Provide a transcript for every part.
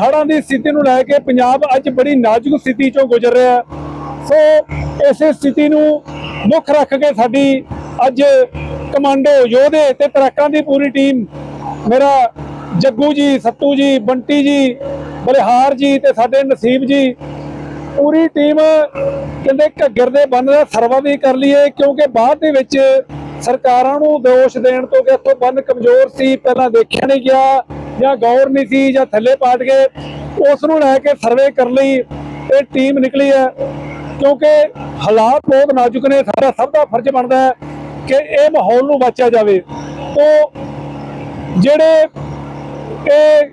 ਹੜ੍ਹਾਂ ਦੀ ਸਥਿਤੀ ਨੂੰ ਲੈ ਕੇ ਪੰਜਾਬ ਅੱਜ ਬੜੀ ਨਾਜ਼ੁਕ ਸਥਿਤੀ ਚੋਂ ਗੁਜ਼ਰ ਰਿਹਾ ਹੈ। ਸੋ ਇਸੇ ਸਥਿਤੀ ਨੂੰ ਮੁੱਖ ਰੱਖ ਕੇ ਸਾਡੀ ਅੱਜ ਕਮਾਂਡੋ ਯੋਧੇ ਤੇ ਟਰੱਕਾਂ ਦੀ ਪੂਰੀ ਟੀਮ, ਮੇਰਾ ਜੱਗੂ ਜੀ, ਸੱਤੂ ਜੀ, ਬੰਟੀ ਜੀ, ਬਲਿਹਾਰ ਜੀ ਤੇ ਸਾਡੇ ਨਸੀਬ ਜੀ, ਪੂਰੀ ਟੀਮ ਕਹਿੰਦੇ ਘੱਗਰ ਦੇ ਬੰਨ ਦਾ ਸਰਵਾ ਵੀ ਕਰ ਲਈਏ ਕਿਉਂਕਿ ਬਾਅਦ ਦੇ ਵਿੱਚ ਸਰਕਾਰਾਂ ਨੂੰ ਦੋਸ਼ ਦੇਣ ਤੋਂ ਕਿ ਇੱਥੋਂ ਬੰਨ ਕਮਜ਼ੋਰ ਸੀ, ਪਹਿਲਾਂ ਦੇਖਿਆ ਨਹੀਂ ਗਿਆ। ਜਾਂ ਗੌਰ ਨਹੀਂ ਸੀ ਜਾਂ ਥੱਲੇ ਪਾਟ ਗਏ, ਉਸ ਨੂੰ ਲੈ ਕੇ ਸਰਵੇ ਕਰਨ ਲਈ, ਇਹ ਟੀਮ ਨਿਕਲੀ ਹੈ। ਕਿਉਂਕਿ ਹਾਲਾਤ ਬਹੁਤ ਨਾਜ਼ੁਕ ਨੇ, ਸਾਡਾ ਸਭ ਦਾ ਫਰਜ਼ ਬਣਦਾ ਹੈ ਕਿ ਇਹ ਮਾਹੌਲ ਨੂੰ ਬਚਿਆ ਜਾਵੇ। ਤੋਂ ਜਿਹੜੇ ਇਹ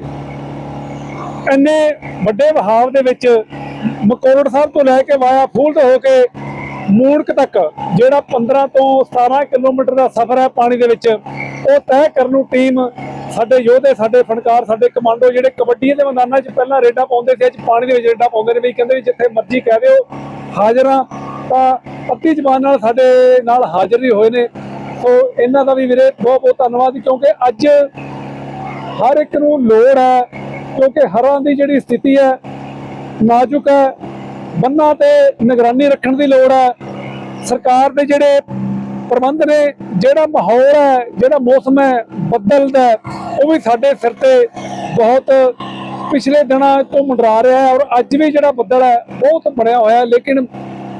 ਇੰਨੇ ਵੱਡੇ ਵਹਾਵ ਦੇ ਵਿੱਚ ਮਕੌੜ ਸਾਹਿਬ ਤੋਂ ਲੈ ਕੇ ਵਾਇਆ ਫੂਲ ਤੋਂ ਹੋ ਕੇ ਮੂਣਕ ਤੱਕ, ਜਿਹੜਾ 15 ਤੋਂ 17 ਕਿਲੋਮੀਟਰ ਦਾ ਸਫ਼ਰ ਹੈ ਪਾਣੀ ਦੇ ਵਿੱਚ, ਉਹ ਤੈਅ ਕਰਨ ਨੂੰ ਟੀਮ ਸਾਡੇ ਯੋਧੇ, ਸਾਡੇ ਫਨਕਾਰ ਸਾਡੇ ਕਮਾਂਡੋ ਜਿਹੜੇ ਕਬੱਡੀ ਦੇ ਮੈਦਾਨਾਂ 'ਚ ਪਹਿਲਾਂ ਰੇਡਾਂ ਪਾਉਂਦੇ ਸੀ, ਅੱਜ ਪਾਣੀ ਦੇ ਵਿੱਚ ਰੇਡਾਂ ਪਾਉਂਦੇ ਨੇ ਵੀ ਕਹਿੰਦੇ ਵੀ ਜਿੱਥੇ ਮਰਜ਼ੀ ਕਹਿ ਦਿਓ, ਹਾਜ਼ਰਾਂ ਤਾਂ ਅੱਧੀ ਜ਼ਬਾਨ ਨਾਲ ਸਾਡੇ ਨਾਲ ਹਾਜ਼ਰ ਵੀ ਹੋਏ ਨੇ। ਸੋ ਇਹਨਾਂ ਦਾ ਵੀ ਵੀਰੇ ਬਹੁਤ ਬਹੁਤ ਧੰਨਵਾਦ, ਕਿਉਂਕਿ ਅੱਜ ਹਰ ਇੱਕ ਨੂੰ ਲੋੜ ਹੈ, ਕਿਉਂਕਿ ਹਰਾਂ ਦੀ ਜਿਹੜੀ ਸਥਿਤੀ ਹੈ, ਨਾਜ਼ੁਕ ਹੈ। ਬੰਨਾਂ ਤੇ ਨਿਗਰਾਨੀ ਰੱਖਣ ਦੀ ਲੋੜ ਹੈ। ਸਰਕਾਰ ਦੇ ਜਿਹੜੇ ਪ੍ਰਬੰਧ ਨੇ, ਜਿਹੜਾ ਮਾਹੌਲ ਹੈ, ਜਿਹੜਾ ਮੌਸਮ ਹੈ ਬੱਦਲ ਦਾ ਉਹ ਵੀ ਸਾਡੇ ਸਿਰ ਤੇ ਬਹੁਤ ਪਿਛਲੇ ਦਿਨਾਂ ਤੋਂ ਮੰਡਰਾ ਰਿਹਾ ਹੈ ਔਰ ਅੱਜ ਵੀ ਜਿਹੜਾ ਬੱਦਲ ਹੈ, ਬਹੁਤ ਬਣਿਆ ਹੋਇਆ ਹੈ। ਲੇਕਿਨ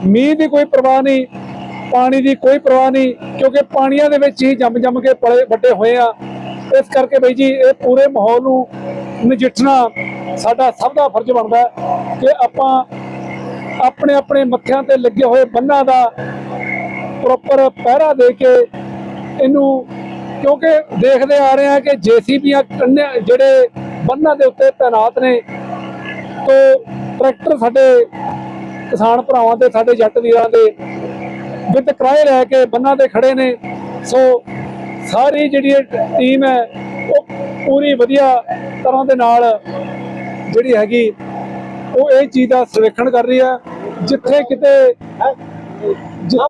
ਮੀਂਹ ਦੀ ਕੋਈ ਪਰਵਾਹ ਨਹੀਂ, ਪਾਣੀ ਦੀ ਕੋਈ ਪਰਵਾਹ ਨਹੀਂ, ਕਿਉਂਕਿ ਪਾਣੀਆਂ ਦੇ ਵਿੱਚ ਹੀ ਜੰਮ ਜੰਮ ਕੇ ਪਲੇ ਵੱਡੇ ਹੋਏ ਆ। ਇਸ ਕਰਕੇ ਬਈ ਜੀ, ਇਹ ਪੂਰੇ ਮਾਹੌਲ ਨੂੰ ਨਜਿੱਠਣਾ ਸਾਡਾ ਸਭ ਦਾ ਫਰਜ਼ ਬਣਦਾ ਕਿ ਆਪਾਂ ਆਪਣੇ ਆਪਣੇ ਮੱਥਿਆਂ ਤੇ ਲੱਗੇ ਹੋਏ ਬੰਨਾਂ ਦਾ ਪ੍ਰੋਪਰ ਪਹਿਰਾ ਦੇ ਕੇ ਇਹਨੂੰ ਕਿਉਂਕਿ ਦੇਖਦੇ ਆ ਰਹੇ ਆ ਕਿ ਜੀਸੀਬੀਆਂ ਜਿਹੜੇ ਬੰਨਾਂ ਦੇ ਉੱਤੇ ਤਾਇਨਾਤ ਨੇ, ਤੋਂ ਟਰੈਕਟਰ ਸਾਡੇ ਕਿਸਾਨ ਭਰਾਵਾਂ ਤੇ ਸਾਡੇ ਜੱਟ ਵੀਰਾਂ ਦੇ ਵਿਦ ਕਿਰਾਏ ਲੈ ਕੇ ਬੰਨਾਂ ਤੇ ਖੜੇ ਨੇ। ਸੋ ਸਾਰੀ ਜਿਹੜੀ ਇਹ ਟੀਮ ਹੈ, ਉਹ ਪੂਰੀ ਵਧੀਆ ਤਰ੍ਹਾਂ ਦੇ ਨਾਲ ਜਿਹੜੀ ਹੈਗੀ, ਉਹ ਇਹ ਚੀਜ਼ ਦਾ ਸਰਵੇਖਣ ਕਰ ਰਹੀ ਹੈ। ਜਿੱਥੇ ਕਿਤੇ